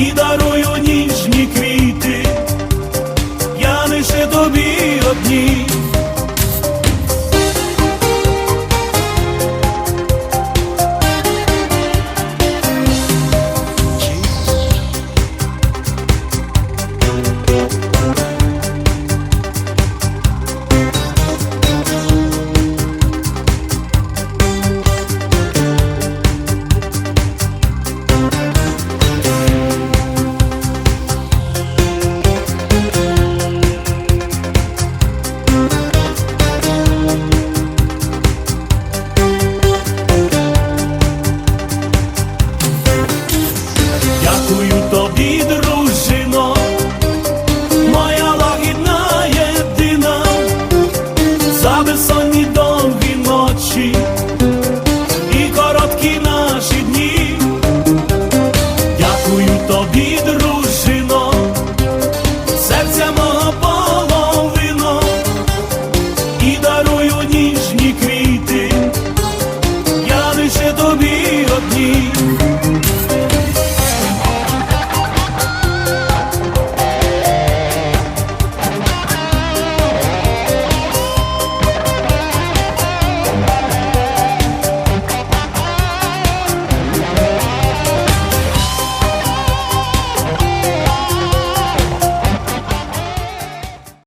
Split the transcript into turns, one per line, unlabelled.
і дарую ніжні квіти, я лише тобі одні. на безсонні довгі ночі і короткі наші дні. Дякую тобі, дружино, серця мого половино, і дарую ніжні квіти, я лише тобі одні.